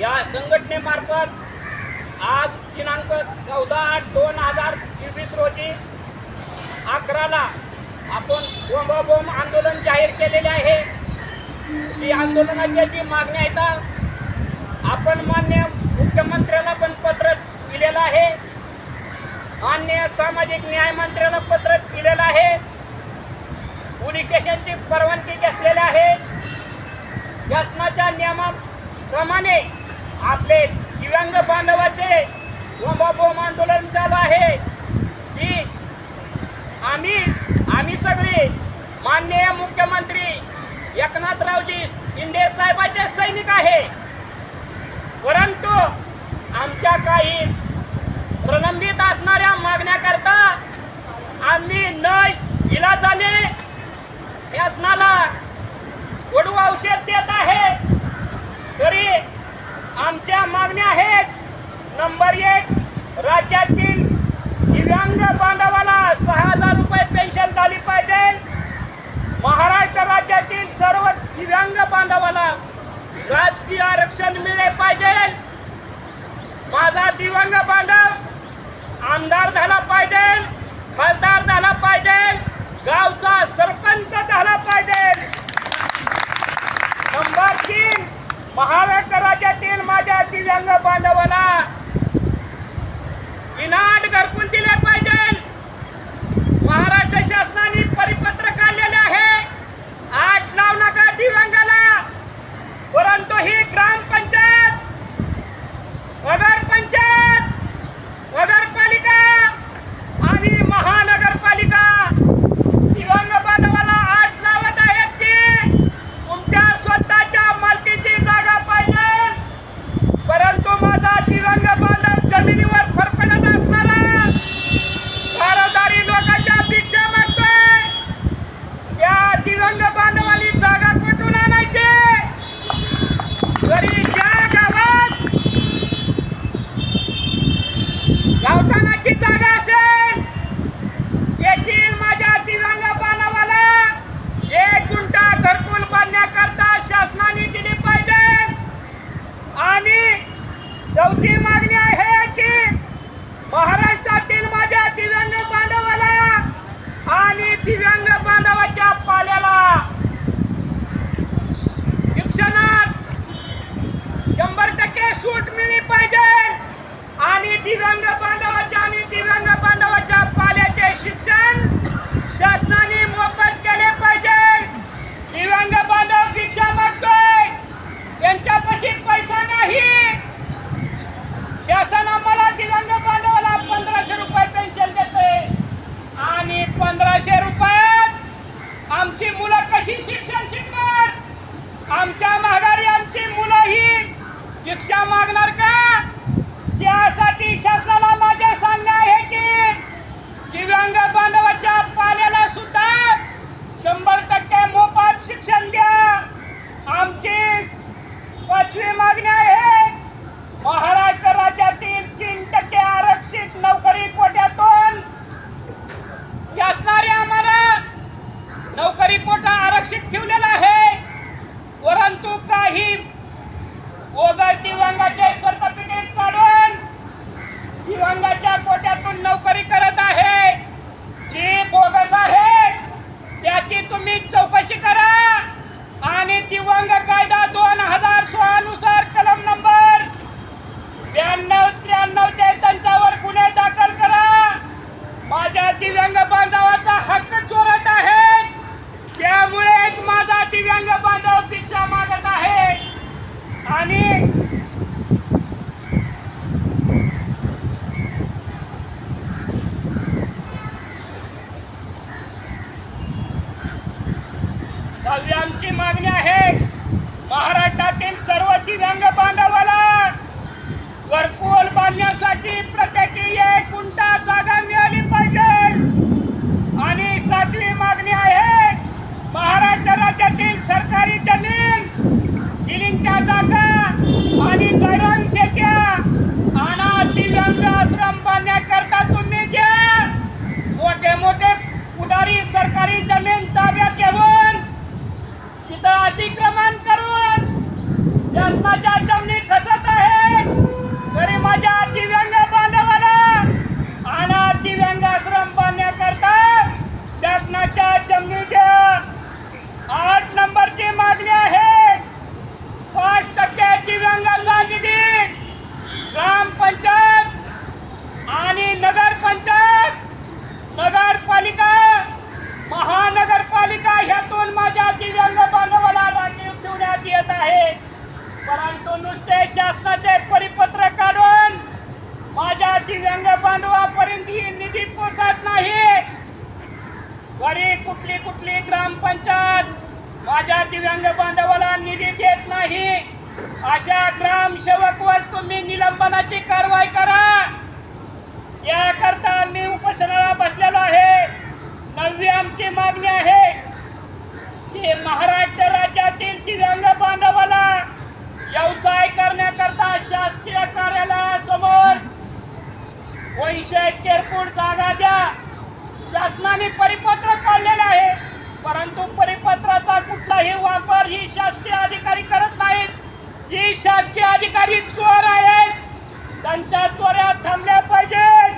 या संघटनेमार्फत आज दिनांक चौदा आठ दोन हजार चोवीस रोजी अकराला आपण बोंबाबोंब आंदोलन जाहीर केलेले आहे. ती आंदोलनाची जी मागणी आहेत आपण मान्य मुख्यमंत्र्याला पण पत्र दिलेलं आहे. मान्य सामाजिक न्याय मंत्र्याला पत्र दिलेलं आहे. पुलिकेशनची परवानगी घेतलेली आहे. शासनाच्या नियमाप्रमाणे आपले दिव्यांग बांधवाचे बोंबाबोंब आंदोलन चालू आहे. की आम्ही आम्ही सगळे माननीय मुख्यमंत्री एकनाथरावजी शिंदे साहेबांचे सैनिक आहे. परंतु आमच्या काही प्रलंबित असणाऱ्या मागण्याकरता आम्ही न इलाजाने व्यसनाला वडू औषध देत आहे. आमच्या मागण्या आहेत. नंबर एक राज्यातील दिव्यांग बांधवाला सहा हजार रुपये पेन्शन झाली पाहिजे. महाराष्ट्र राज्यातील सर्व दिव्यांग बांधवाला राजकीय आरक्षण मिळे पाहिजे. माझा दिव्यांग बांधव शिक्षा मागणार का? त्यासाठी Tali. खाजगी व्यंग भांडवला राखीव ठेवण्यात येत आहे. परंतु नुसते शासनाचे परिपत्र काढून माझ्या दिव्यांग बांधवापर्यंत ही निधी पोहोचत नाही. वरी कुठली कुठली ग्रामपंचायत माझ्या दिव्यांग बांधवाला निधी देत नाही. अशा ग्रामसेवकवर तुम्ही निलंबनाची कारवाई करा. दोनशे किरकोळ जागा द्या शासनाने परिपत्र काढलेलं आहे. परंतु परिपत्राचा कुठलाही वापर ही शासकीय अधिकारी करत नाहीत. ही शासकीय अधिकारी चोर आहेत. त्यांच्या चोऱ्या थांबल्या पाहिजेत.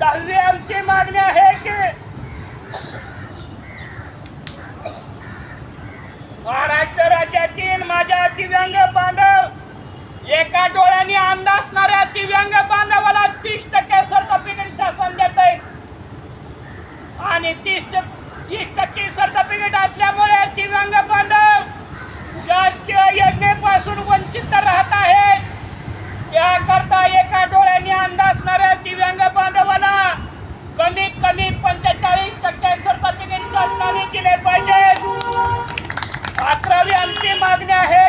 दहावी आमची मागणी आहे की महाराष्ट्र राज्यातील माझ्या दिव्यांग बांधव एका डोळ्याने अंदाजणाऱ्या असणाऱ्या दिव्यांग बांधवाला तीस टक्के सर्टिफिकेट शासन देत आहे आणि तीस तीस टक्के सर्टिफिकेट असल्यामुळे दिव्यांग बांधव शासकीय योजनेपासून वंचित राहत आहे त्याकरता एका डोळ्याने अंदाजणाऱ्या दिव्यांग बांधवाला कमीत कमी पंचेचाळीस टक्के सर्टिफिकेट शासनाने दिले पाहिजे अकरावी आमची मागणी आहे.